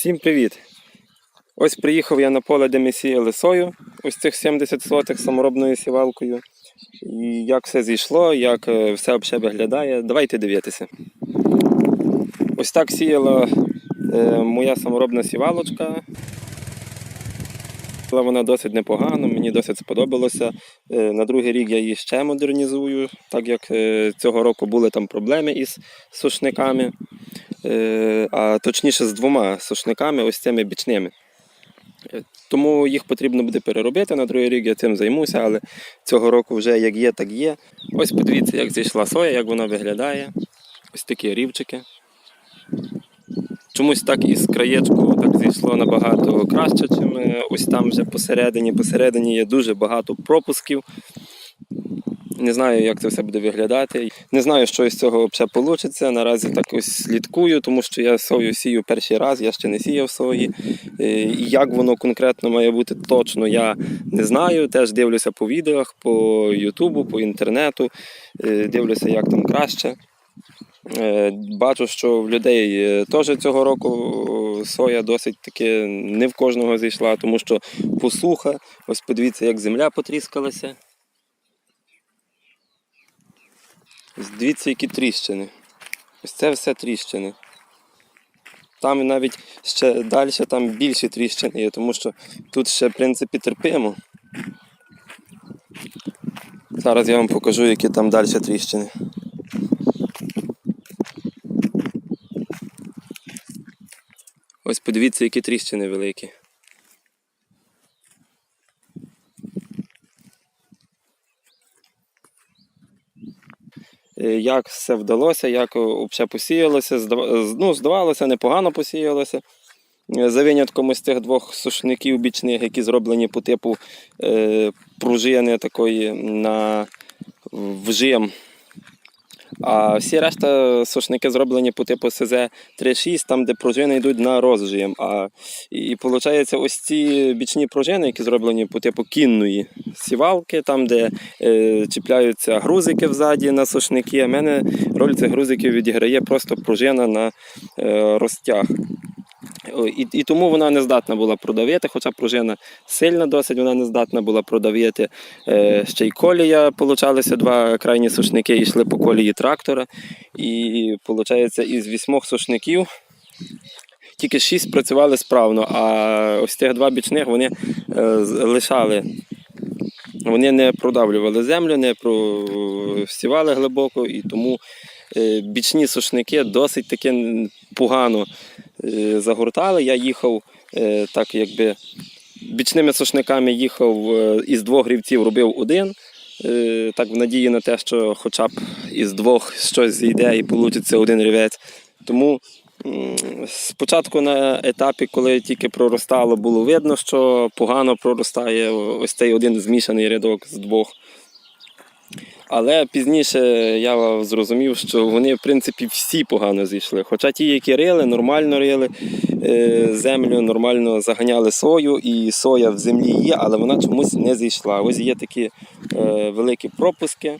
Всім привіт! Ось приїхав я на поле, де ми сіяли сою, ось цих 70 сотих саморобною сівалкою. І як все зійшло, як е, все взагалі виглядає. Давайте дивитися. Ось так сіяла е, моя саморобна сівалочка. Вона досить непогано, мені досить сподобалося. Е, На другий рік я її ще модернізую, так як цього року були там проблеми із сушниками, а точніше з двома сушниками, ось цими бічними. Е, Тому їх потрібно буде переробити. На другий рік я цим займуся, але цього року вже як є, так є. Ось подивіться, як зійшла соя, як вона виглядає. Ось такі рівчики. Чомусь так із краєчку так зійшло набагато краще, чим е, ось там вже посередині. Посередині є дуже багато пропусків. Не знаю, як це все буде виглядати. Не знаю, що із цього взагалі вийде. Наразі так ось слідкую, тому що я сою сію перший раз, я ще не сіяв сої. Е, І як воно конкретно має бути точно, я не знаю. Теж дивлюся по відеох, по Ютубу, по інтернету. Е, Дивлюся, як там краще. Е, Бачу, що в людей теж цього року соя досить таки не в кожного зійшла, тому що посуха. Ось подивіться, як земля потріскалася. Ось Дивіться, які тріщини. Ось це все тріщини. Там навіть ще далі там більші тріщини є, тому що тут ще, в принципі, терпимо. Зараз я вам покажу, які там далі тріщини. Ось подивіться, які тріщини великі. Як все вдалося, як все посіялося, ну, здавалося, непогано посіялося. Е, За винятком із тих двох сушників бічних, які зроблені по типу е, пружини такої на вжим. А всі решта сушники зроблені по типу СЗ-36, там, де пружини йдуть на розжим. А, і виходить, ось ці бічні пружини, які зроблені по типу кінної сівалки, там, де е, чіпляються грузики взаді на сушники. В мене роль цих грузиків відіграє просто пружина на е, розтяг. І, і тому вона не здатна була продавити, хоча пружина сильна досить, вона не здатна була продавити. Е, ще й колія, получалися два крайні сушники, йшли по колії трактора. І виходить, із вісьмох сушників тільки шість працювали справно, а ось тих два бічних вони е, лишали. Вони не продавлювали землю, не просівали глибоко, і тому е, бічні сушники досить таки погано загортали. Я їхав е, так, якби бічними сушниками їхав е, із двох грівців, робив один. е, Так, в надії на те, що хоча б із двох щось зійде і вийде один рівець. Тому спочатку на етапі, коли тільки проростало, було видно, що погано проростає ось цей один змішаний рядок з двох. Але пізніше я зрозумів, що вони, в принципі, всі погано зійшли. Хоча ті, які рили, нормально рили е, землю, нормально заганяли сою, і соя в землі є, але вона чомусь не зійшла. Ось є такі е, великі пропуски.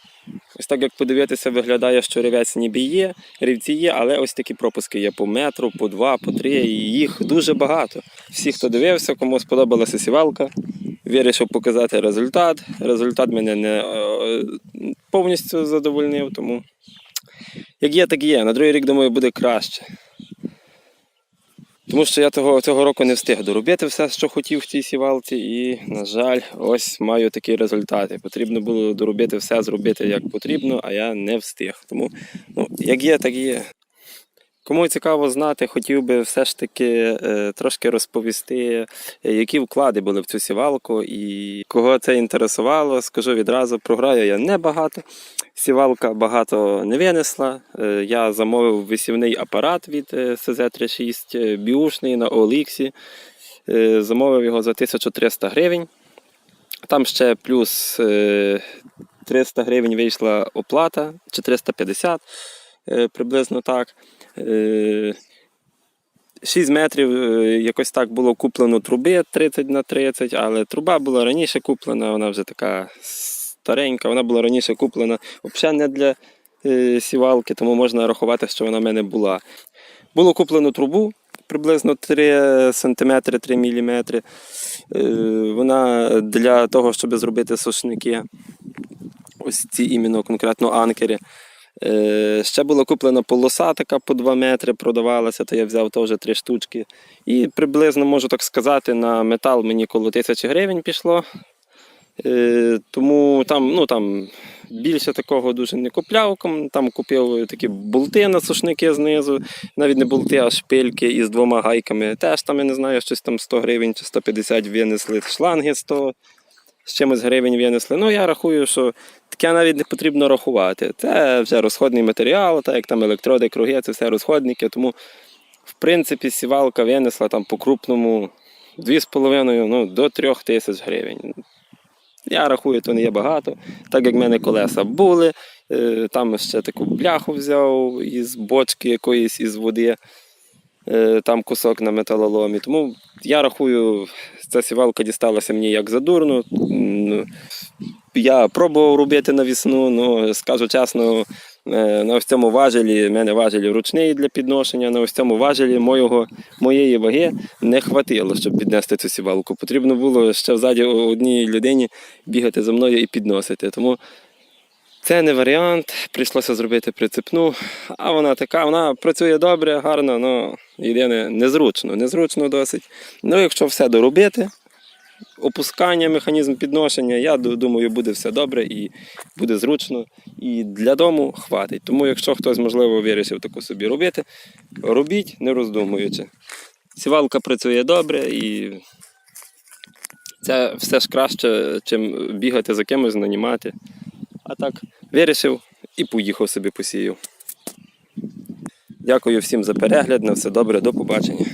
Ось так як подивитися, виглядає, що рівець ніби є, рівці є, але ось такі пропуски є по метру, по два, по три, і їх дуже багато. Всі, хто дивився, кому сподобалася сівалка, вирішив показати результат. Результат мене не е, повністю задовольнив, тому як є, так є. На другий рік, думаю, буде краще. Тому що я того, цього року не встиг доробити все, що хотів в цій сівалці, і, на жаль, ось маю такі результати. Потрібно було доробити все, зробити як потрібно, а я не встиг. Тому, ну, як є, так і є. Кому цікаво знати, хотів би все ж таки е, трошки розповісти, е, які вклади були в цю сівалку і кого це інтересувало, скажу відразу, програю я небагато. Сівалка багато не винесла. Е, я замовив висівний апарат від е, СЗ-36 е, біушний на. Е, замовив його за 1300 гривень. Там ще плюс е, 300 гривень вийшла оплата, чи 350 е, приблизно так. Е, 6 метрів е, якось так було куплено труби 30 на 30, але труба була раніше куплена, вона вже така старенька, вона була раніше куплена взагалі не для е, сівалки, тому можна рахувати, що вона в мене була. Було куплено трубу приблизно 3 см, 3 мм. Вона для того, щоб зробити сушники, ось ці іменно конкретно анкери. Е, Ще була куплена полоса така по 2 метри, продавалася, то я взяв теж 3 штучки. І приблизно можу так сказати, на метал мені коло тисячі гривень пішло. Е, Тому там, ну, там більше такого дуже не купляв. Там купив такі болти на сушники знизу, навіть не болти, а шпильки із двома гайками. Теж там, я не знаю, щось там 100 гривень чи 150 винесли, шланги 100 з чимось гривень винесли. Ну, я рахую, що таке навіть не потрібно рахувати. Це вже розходний матеріал, так як там електроди, круги, це все розходники. Тому, в принципі, сівалка винесла там по крупному 2,5 ну, до 3 тисяч гривень. Я рахую, то не є багато. Так як в мене колеса були, е, там ще таку бляху взяв із бочки якоїсь із води, е, там кусок на металоломі. Тому я рахую, ця сівалка дісталася мені як задурно. Я пробував робити навісну, але скажу чесно, е, на ось цьому важелі, в мене важелі ручний для підношення, на ось цьому важелі моєго, моєї ваги не хватило, щоб піднести цю сівалку. Потрібно було ще взаді одній людині бігати за мною і підносити. Тому це не варіант. Прийшлося зробити прицепну. А вона така, вона працює добре, гарно, але єдине незручно. Незручно досить. Ну, якщо все доробити, опускання, механізм підношення, я думаю, буде все добре і буде зручно. І для дому хватить. Тому, якщо хтось, можливо, вирішив таку собі робити, робіть, не роздумуючи. Сівалка працює добре і це все ж краще, чим бігати за кимось, нанімати. А так, вирішив і поїхав собі посію. Дякую всім за перегляд. На все добре, до побачення.